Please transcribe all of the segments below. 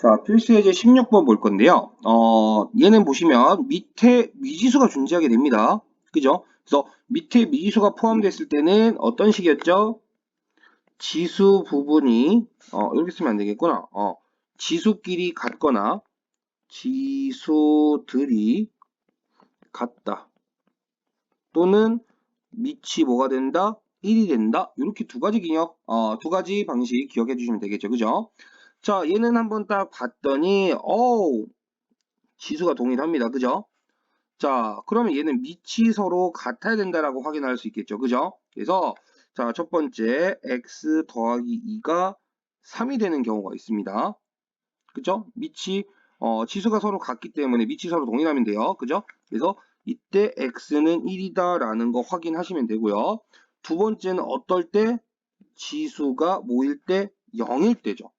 자, 필수 예제 16번 볼 건데요. 어, 얘는 보시면 밑에 미지수가 존재하게 됩니다. 그죠? 그래서 밑에 미지수가 포함됐을 때는 어떤 식이었죠? 지수 부분이, 어, 이렇게 쓰면 안 되겠구나. 어, 지수끼리 같거나, 지수들이 같다. 또는 밑이 뭐가 된다? 1이 된다. 이렇게 두 가지 기억, 어, 두 가지 방식 기억해 주시면 되겠죠. 그죠? 자, 얘는 한번 딱 봤더니, 어우, 지수가 동일합니다. 그죠? 자, 그러면 얘는 밑이 서로 같아야 된다라고 확인할 수 있겠죠. 그죠? 그래서, 자, 첫 번째, x 더하기 2가 3이 되는 경우가 있습니다. 그죠? 밑이, 어, 지수가 서로 같기 때문에 밑이 서로 동일하면 돼요. 그죠? 그래서 이때 x는 1이다 라는 거 확인하시면 되고요. 두 번째는 어떨 때 지수가 모일 때 0일 때죠.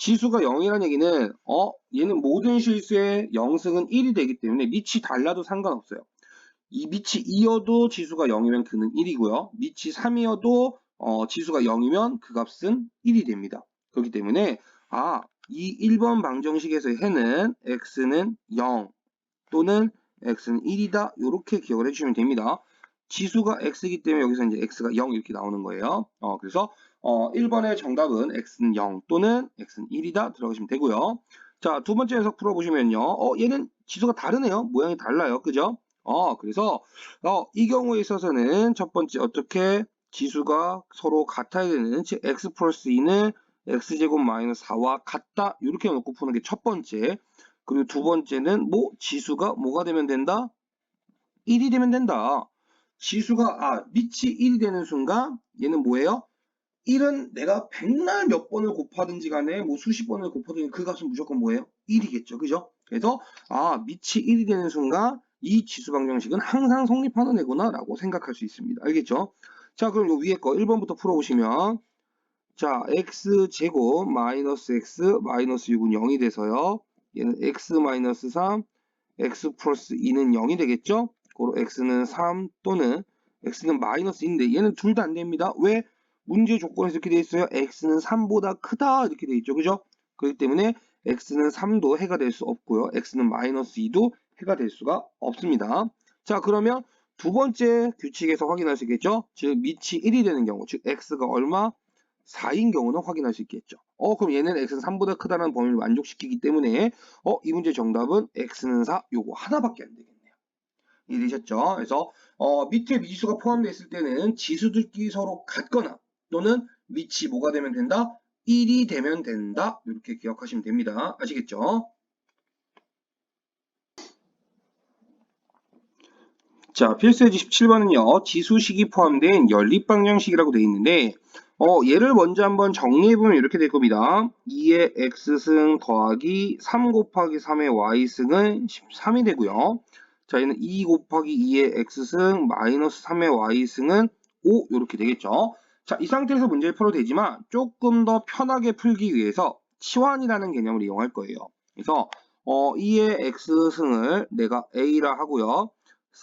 지수가 0이라는 얘기는 어 얘는 모든 실수의 0승은 1이 되기 때문에 밑이 달라도 상관없어요. 이 밑이 2여도 지수가 0이면 그는 1이고요. 밑이 3이어도 어, 지수가 0이면 그 값은 1이 됩니다. 그렇기 때문에 아, 이 1번 방정식에서의 해는 x는 0 또는 x는 1이다. 이렇게 기억을 해주시면 됩니다. 지수가 x이기 때문에 여기서 이제 x가 0 이렇게 나오는 거예요. 어, 그래서 어, 1번의 정답은 x는 0 또는 x는 1이다 들어가시면 되고요. 자, 두 번째 녀석 풀어보시면요. 어, 얘는 지수가 다르네요. 모양이 달라요. 그죠? 어, 그래서 어, 이 경우에 있어서는 첫 번째 어떻게 지수가 서로 같아야 되는 즉 x 플러스 2는 x제곱 마이너스 4와 같다 이렇게 놓고 푸는 게 첫 번째 그리고 두 번째는 뭐 지수가 뭐가 되면 된다? 1이 되면 된다. 지수가 아 밑이 1이 되는 순간 얘는 뭐예요? 1은 내가 백날 몇 번을 곱하든지 간에 뭐 수십 번을 곱하든지 그 값은 무조건 뭐예요? 1이겠죠. 그죠? 그래서 아 밑이 1이 되는 순간 이 지수 방정식은 항상 성립하는 애구나 라고 생각할 수 있습니다. 알겠죠? 자 그럼 요 위에 거 1번부터 풀어보시면 자 x제곱 마이너스 x 마이너스 6은 0이 돼서요. 얘는 x 마이너스 3 x 플러스 2는 0이 되겠죠? 고로 x는 3 또는 x는 마이너스 2인데 얘는 둘 다 안 됩니다. 왜? 문제 조건에서 이렇게 돼 있어요. x는 3보다 크다 이렇게 돼 있죠. 그죠? 그렇기 때문에 x는 3도 해가 될 수 없고요. x는 마이너스 2도 해가 될 수가 없습니다. 자 그러면 두 번째 규칙에서 확인할 수 있겠죠. 즉 밑이 1이 되는 경우 즉 x가 얼마? 4인 경우는 확인할 수 있겠죠. 어 그럼 얘는 x는 3보다 크다는 범위를 만족시키기 때문에 어이 문제 정답은 x는 4 요거 하나밖에 안 되겠네요. 이해되셨죠? 그래서 어, 밑에 미지수가 포함되어 있을 때는 지수들끼리 서로 같거나 또는 밑이 뭐가 되면 된다? 1이 되면 된다. 이렇게 기억하시면 됩니다. 아시겠죠? 자, 필수예지 17번은요. 지수식이 포함된 연립방정식이라고 되어 있는데 어, 얘를 먼저 한번 정리해보면 이렇게 될 겁니다. 2의 x승 더하기 3 곱하기 3의 y승은 13이 되고요. 자, 얘는 2 곱하기 2의 x승 마이너스 3의 y승은 5 이렇게 되겠죠. 자, 이 상태에서 문제를 풀어도 되지만 조금 더 편하게 풀기 위해서 치환이라는 개념을 이용할 거예요. 그래서 어, 2의 x승을 내가 a라 하고요.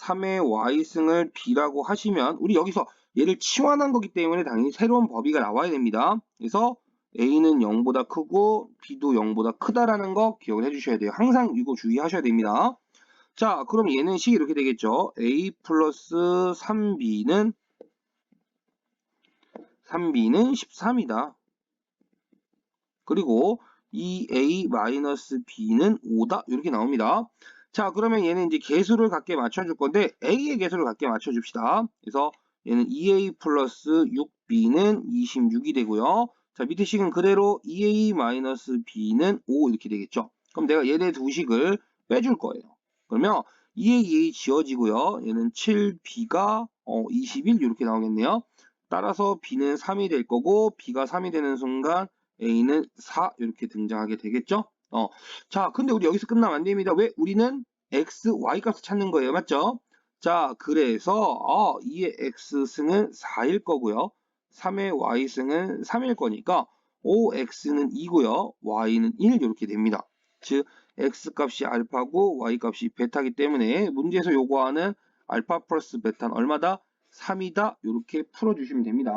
3의 y승을 b라고 하시면 우리 여기서 얘를 치환한 거기 때문에 당연히 새로운 범위가 나와야 됩니다. 그래서 a는 0보다 크고 b도 0보다 크다라는 거 기억을 해주셔야 돼요. 항상 이거 주의하셔야 됩니다. 자, 그럼 얘는 식이 이렇게 되겠죠. a 플러스 3b는 3b는 13이다. 그리고 2a 마이너스 b는 5다. 이렇게 나옵니다. 자, 그러면 얘는 이제 개수를 갖게 맞춰줄 건데 a의 개수를 갖게 맞춰줍시다. 그래서 얘는 2a 플러스 6b는 26이 되고요. 자, 밑에 식은 그대로 2a 마이너스 b는 5 이렇게 되겠죠. 그럼 내가 얘네 두 식을 빼줄 거예요. 그러면 2a, 2a 지워지고요. 얘는 7b가 어, 21 이렇게 나오겠네요. 따라서 b는 3이 될 거고 b가 3이 되는 순간 a는 4 이렇게 등장하게 되겠죠. 어, 자, 근데 우리 여기서 끝나면 안 됩니다. 왜? 우리는 x, y 값을 찾는 거예요. 맞죠? 자, 그래서 어, 2의 x승은 4일 거고요. 3의 y승은 3일 거니까 5x는 2고요. y는 1 이렇게 됩니다. 즉 x 값이 알파고 y 값이 베타기 때문에 문제에서 요구하는 알파 플러스 베타는 얼마다? 3이다. 이렇게 풀어주시면 됩니다.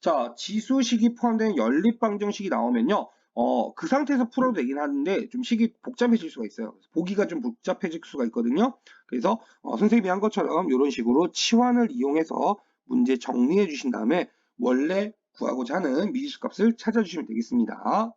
자, 지수식이 포함된 연립방정식이 나오면요. 어, 그 상태에서 풀어도 되긴 하는데 좀 식이 복잡해질 수가 있어요. 보기가 좀 복잡해질 수가 있거든요. 그래서 어, 선생님이 한 것처럼 이런 식으로 치환을 이용해서 문제 정리해 주신 다음에 원래 구하고자 하는 미지수 값을 찾아주시면 되겠습니다.